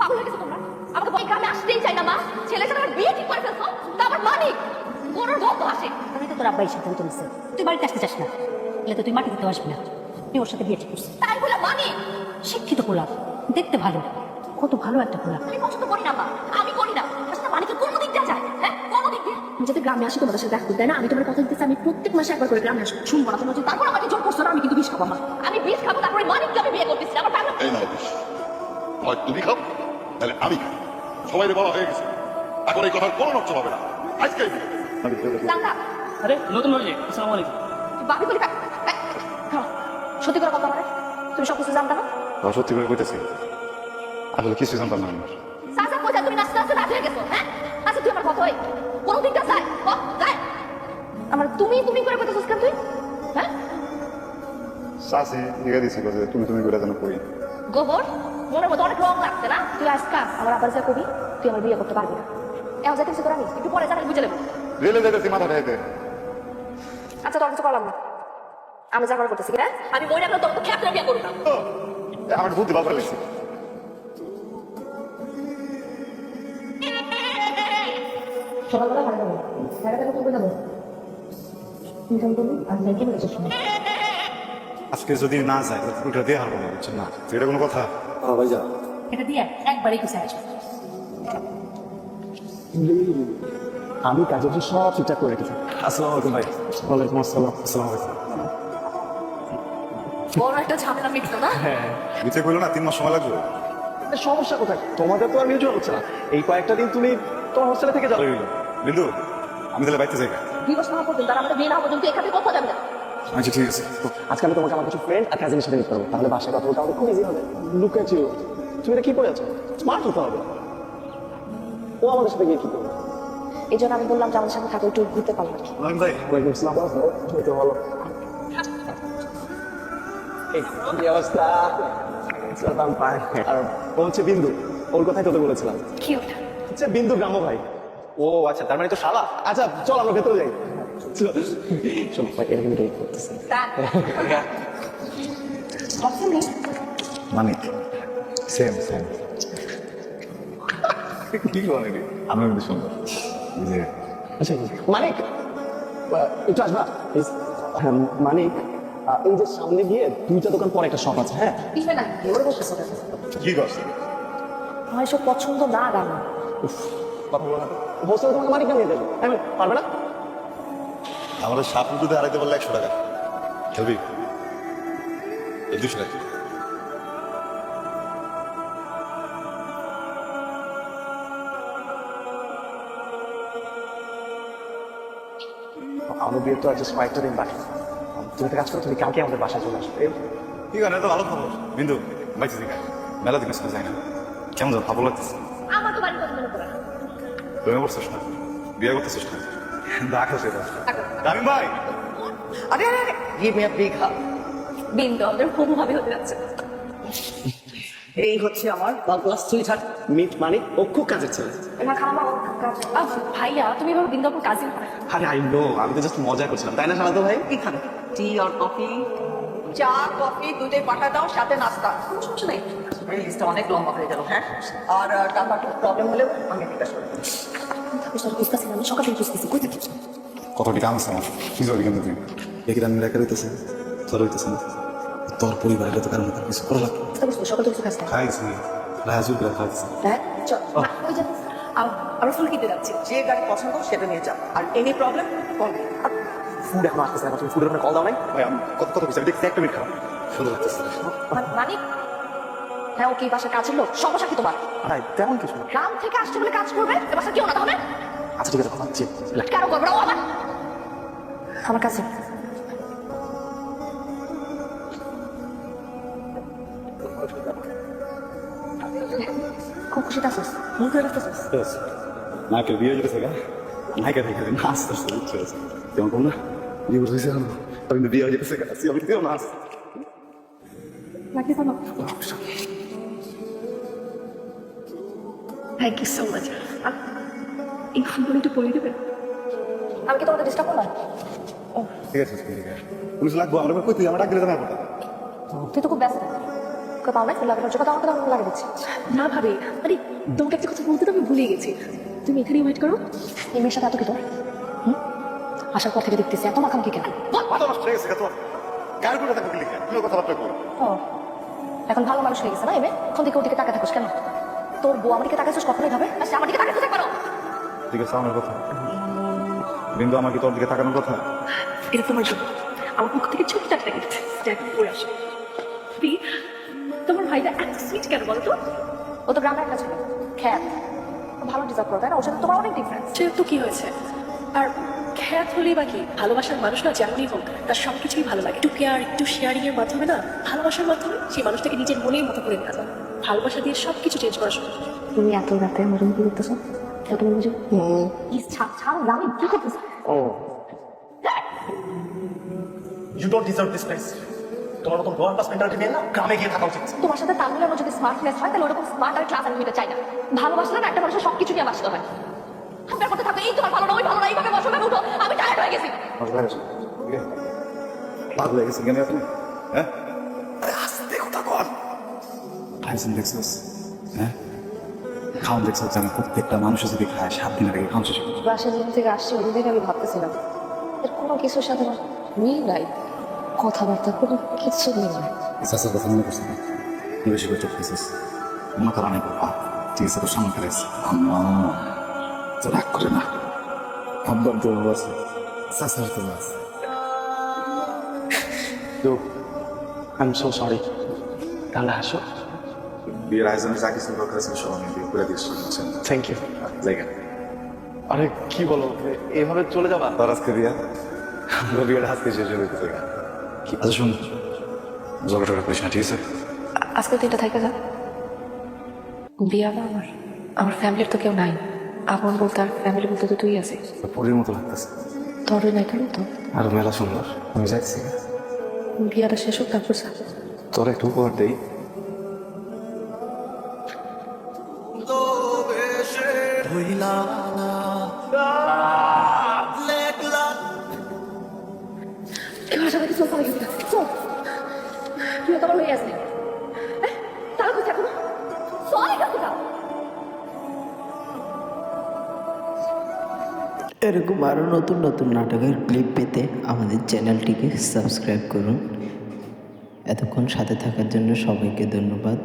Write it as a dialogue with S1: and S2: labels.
S1: পাগল হয়ে গেছো তোমরা? আমাকে বই গ্রামে আসতেই চাই না মা। ছেলের সাথে আমার বিয়ে ঠিক করে ফেলছো? তা আমার মানিক আসে।
S2: আমি তো তোর আব্বাই সিদ্ধান্ত তুই বাড়িতে আসতে চাস না। এলে তো তুই মাটি দিতে আসবি না। তুই ওর সাথে বিয়ে ঠিক করছিস।
S1: তাই বলে মানিক
S2: শিক্ষিত পোলা। দেখতে ভালো। কত ভালো একটা পোলা।
S1: আমি পছন্দ করি না মা। আমি করি না। মানিকের কোনো দিক দিয়ে যায়? হ্যাঁ কোনো দিক দিয়ে?
S3: আমি যাতে গ্রামে আসি তোমাদের সাথে দেখা করতে না? আমি তোমার কথা দিতেছি আমি প্রত্যেক মাসে একবার করে গ্রামে আসব। শুনব না তোমার
S1: তারপর আমাকে জোর করছ না আমি কিন্তু বিষ খাব মা। আমি বিষ খাব তারপরে মানিককে আমি বিয়ে করতেছি? আমার ফ্যামিলি
S4: এই নাও বিষ। হয় তুমি খাও? তাহলে আমি খাই সবাই বলা হয়ে গেছে। এখন এই কথার কোনো নষ্ট হবে না। আজকে
S5: আরে নতুন বাড়ি আসসালামু আলাইকুম।
S1: বাপি বলি সত্যি করে কথা মানে তুমি সব কিছু জানতা না?
S6: আমি সত্যি করে কইতেছি। আসলে কিছু জানতাম না আমি।
S1: সাসা কোথায় তুমি নাচতে নাচতে রাত হয়ে গেছো হ্যাঁ? আচ্ছা তুই আমার কথা হয় কোনো দিকটা চাই। চাই আমার তুমি তুমি করে কথা কেন তুই? হ্যাঁ?
S6: শাসি লিখে দিছিল যে তুমি তুমি করে যেন করি।
S1: গোবর মনের মধ্যে অনেক রং লাগছে না?
S3: তুই আজকা আমার আবার যা কবি তুই আমার বিয়ে করতে পারবি না।
S1: এমন যাতে কিছু করে আমি একটু পরে জানাই বুঝে নেব।
S6: রেলে যেতেছি মাথা ঢাইতে।
S3: আচ্ছা তোর কিছু করলাম না আমি যা করার করতেছি হ্যাঁ?
S1: আমি মরে গেলে তোর তো খেয়ে বিয়ে করব না।
S6: আমার বুদ্ধি ভালো লাগছে
S3: সকালবেলা ভালো যাব সাড়ে টাকা করবে যাব ইনকাম করবি আর ব্যাংকে নিয়ে যাচ্ছিস
S6: আজকে যদি না যায় পুরোটা দিয়ে হারবো না বুঝছেন না? এটা কোনো কথা?
S2: এটা দিয়ে একবারই খুশি আসবে
S7: আমি কাজের জন্য সব ঠিকঠাক করে রেখেছি। আসসালামু আলাইকুম ভাই। ওয়ালাইকুম আসসালাম। আসসালামু আলাইকুম।
S1: বড় একটা ঝামেলা মিটলো না?
S6: নিচে কইলো না তিন মাস সময় লাগবে?
S7: সমস্যা কোথায়? তোমাদের তো আর মিউচুয়াল হচ্ছে না। এই কয়েকটা দিন তুমি তোমার হোস্টেলে থেকে যাবে
S6: বিন্দু আমি তাহলে বাইতে যাই
S1: দিবস না পর্যন্ত আর আমাদের বিয়ে না পর্যন্ত এখানে কোথাও যাবে? না
S6: আচ্ছা ঠিক আছে।
S7: আজকে আমি তোমাকে আমার কিছু ফ্রেন্ড আর কাজিনের সাথে মিট করব। তাহলে বাসায় কথা বলতে আমাদের খুব ইজি হবে। লুক ইউ তুমি এটা কি পড়ে আছো? স্মার্ট হতে হবে। ও আমাদের সাথে গিয়ে কি করবে?
S3: এই জন্য আমি বললাম যে আমাদের সাথে থাকো একটু ঘুরতে পারলাম আর কি
S6: আমি ভাই।
S7: ওয়ালাইকুম আসসালাম। তুমি তো ভালো এই কি অবস্থা? সালাম পাই আর ও হচ্ছে বিন্দু। ওর কথাই তোকে বলেছিলাম।
S1: কিউট
S7: হচ্ছে বিন্দু গ্রাম্য ভাই। ও আচ্ছা তার মানে তো শালা। আচ্ছা চল আমরা ভেতরে যাই। করতেছে
S6: মানিক এই যে
S7: সামনে গিয়ে দুইটা দোকান পরে একটা শপ আছে হ্যাঁ
S6: কি করছে
S3: আমার এসব পছন্দ না রান্না
S7: কথা বলো তোমাকে মানিক নামিয়ে দেবে পারবে না
S4: আমাদের সাপ দুধে হারাইতে পারলে একশো টাকা। খেলবি এই দুশো টাকা।
S7: আমাদের বিয়ের তো আর জাস্ট কয়েকটা দিন বাকি। তুমি একটা কাজ করো তুমি কালকে আমাদের বাসায় চলে আসবে।
S6: ঠিক আছে তো ভালো খবর। বিন্দু বাইতে দিকে মেলা সাথে যাই না। কেমন ভালো লাগতেছে।
S1: আমার তো কথা মনে না।
S6: প্রেমে করছিস না। বিয়ে করতেছিস না। দেখো সেটা রামিন ভাই।
S5: আরে আরে আরে। Give me a big hug
S1: Bindu আমাদের হবু ভাবে হতে যাচ্ছে।
S5: এই হচ্ছে আমার ক্লাস সুইট হার্ট
S7: মিট ও খুব কাজের ছেলে।
S3: আমার খাওয়া
S1: ভাইয়া তুমি এভাবে বিন্দু আপুর কাজিন
S7: আরে আই নো আমি তো জাস্ট মজা করছিলাম। তাই না শান্ত ভাই?
S5: কি খাবে টি অর কফি চা কফি দুটোই পাঠা দাও সাথে নাস্তা। সমস্যা নেই। এই লিস্টটা অনেক লম্বা হয়ে গেল হ্যাঁ? আর টাকা প্রবলেম হলেও আমি জিজ্ঞাসা করব
S3: বুঝতেছি না আমি সকাল থেকে বুঝতেছি। কই থাকিস
S6: কতটি কাম আছে আমার? কি করবি কিন্তু তুই দেখি আমি রেখে দিতেছে তোর হইতেছে না। তোর পরিবারের তো কারণ তার কিছু করা লাগবে
S3: সকাল থেকে খাস না।
S6: খাইছি। রাজু করে খাইছি।
S3: হ্যাঁ
S1: আমরা ফুল কিনতে যাচ্ছি।
S5: যে গাড়ি পছন্দ সেটা নিয়ে যাও আর এনি প্রবলেম কল
S7: ফুড এখন আসতেছে না। তুমি ফুডের কল দাও নাই।
S6: ভাই আমি কত কত কিছু দেখছি একটা মিনিট খাওয়া সুন্দর লাগতেছে
S1: মা- মানিক? হ্যাঁ ও কি বাসার কাজের লোক? সমস্যা কি তোমার?
S7: আরে তেমন কিছু না।
S1: গ্রাম থেকে আসছে বলে কাজ করবে? এ বাসা কেউ না তাহলে।
S7: আচ্ছা ঠিক আছে কথা হচ্ছে
S1: কেন করবে না ও আমার।
S3: আমার কাছে। খুব খুশিতে আসিস মুখ হয়ে আসতেছিস
S6: নায়কের বিয়ে যেতেছে গা। নায়িকা থেকে দিন আস্তে আস্তে বুঝতে পারছি। যেমন কম না? বিয়ে হয়েছে আমি কিন্তু বিয়ে হয়ে যেতেছে গা। আমি দিও না
S3: লাগবে কোনো? থ্যাংক ইউ সো মাচ এই ফুলগুলো একটু পরিয়ে দেবে আমি কি তোমাকে ডিস্টার্ব করলাম?
S6: ঠিক আছে ঠিক আছে। পুলিশ লাগবো? আমরা কই তুই? আমার ডাক দিলে তো
S3: তুই খুব ব্যস্ত। তোকে পাও না ফুল লাগানোর জন্য আমাকে তো লাগিয়ে দিচ্ছি।
S8: না ভাবি। আরে তোমাকে একটা কথা বলতে তো আমি ভুলে গেছি। তুমি এখানেই ওয়েট করো।
S3: এই মেয়ের সাথে এত কি তোর? হুম? আসার পর থেকে দেখতেছি এত মাখামাখি কেন?
S4: কথাবার্তা করো
S3: ও। এখন ভালো মানুষ হয়ে গেছে না দিকে ওদিকে তাকা থাকোস কেন? তোর বউ আমার দিকে তাকাইছিস কখনোই ভাবে?
S1: আচ্ছা আমার দিকে তাকাতে পারো
S6: ঠিক আছে আমার কথা। বিন্দু আমার কি তোর দিকে তাকানোর কথা?
S8: এটা তোমার জন্য। আমার পক্ষ থেকে ছোট্ট একটা গিফট যেটা পরে আসো। তোমার ভাইটা এত সুইট কেন বলো তো?
S3: ও তো গ্রামের একটা ছিল। খ্যাত। ভালো ডিজার্ভ করে তাই না? ওর সাথে তোমার অনেক ডিফারেন্স
S8: সে তো কি হয়েছে? আর খ্যাত হলেই বা কি? ভালোবাসার মানুষ না যেমনই হোক তার সব কিছুই ভালো লাগে। একটু কেয়ার একটু শেয়ারিং এর মাধ্যমে না ভালোবাসার মাধ্যমে সেই মানুষটাকে নিজের মনের মতো করে নেওয়া যায়। ভালোবাসা দিয়ে সব কিছু চেঞ্জ করা সম্ভব
S3: তুমি এত রাতে আমার কি করতেছো? এত বুঝো ছাড় ছাড় গ্রামে কি করতেছো?
S7: ও। You don't deserve this place তোমার মতন লোয়ার ক্লাস মেন্টালিটি নিয়ে না গ্রামে গিয়ে থাকা উচিত।
S1: তোমার সাথে তাল মিলানো যদি স্মার্টনেস হয় তাহলে ওরকম স্মার্ট আর ক্লাস আমি চাই না। ভালোবাসলে না একটা মানুষের সবকিছু নিয়ে বাঁচতে হয়। আপনার কথা থাকবে এই তোমার ভালো না ওই ভালো না এইভাবে বসো ভাবে উঠো। আমি টায়ার্ড হয়ে গেছি।
S6: পাগল হয়ে গেছেন কেন আপনি হ্যাঁ? খাইছেন দেখছিস হ্যাঁ? খাওয়ান দেখছিস আমি প্রত্যেকটা মানুষের যদি খায় সাত দিনের আগে খাওয়ান শেষ করে দেয়।
S3: দিন থেকে আসছি ওদিন থেকে আমি ভাবতেছিলাম এর কোনো কিছুর সাথে আমার মিল নাই কথাবার্তা কোনো কিছু মিল নাই।
S6: চাচার কথা মনে করছি না? কি বেশি করে চোখ খেয়েছিস মনে করা নাই বাবা ঠিক আছে তোর সামনে ফেলেছি আম্মা তো রাগ করে না। আব্বার তো আছে। চাচার তো আছে।
S7: তো আই এম সো সরি তাহলে হাসো
S6: বিয়ের আয়োজনে যা কিছু দরকার আছে সব আমি করে দিয়েছি বুঝছেন
S7: থ্যাংক ইউ
S6: জায়গা
S7: আরে কি বলো এ- এভাবে চলে যাবা?
S6: তোর আজকে বিয়া? আমার বিয়েটা আজকে শেষ হয়ে গেছে আচ্ছা শুন। ঝগড়া করিস না ঠিক আছে?
S3: আজকে দিনটা থেকে যা। বিয়া না আমার। আমার ফ্যামিলির তো কেউ নাই। আপন বলতে আর ফ্যামিলি বলতে তো তুই আছিস।
S6: পরের মতো লাগতেছে।
S3: তোর নাই কেন তো
S7: আর মেলা সুন্দর। আমি যাচ্ছি
S3: বিয়াটা শেষ হোক তারপর
S7: তোর একটু উপহার দেই।
S1: চল। তোমার হয়ে আসবি তারা কোথায় কোথাও
S9: এরকম আরও নতুন নতুন নাটকের ক্লিপ পেতে আমাদের চ্যানেলটিকে সাবস্ক্রাইব করুন। এতক্ষণ সাথে থাকার জন্য সবাইকে ধন্যবাদ।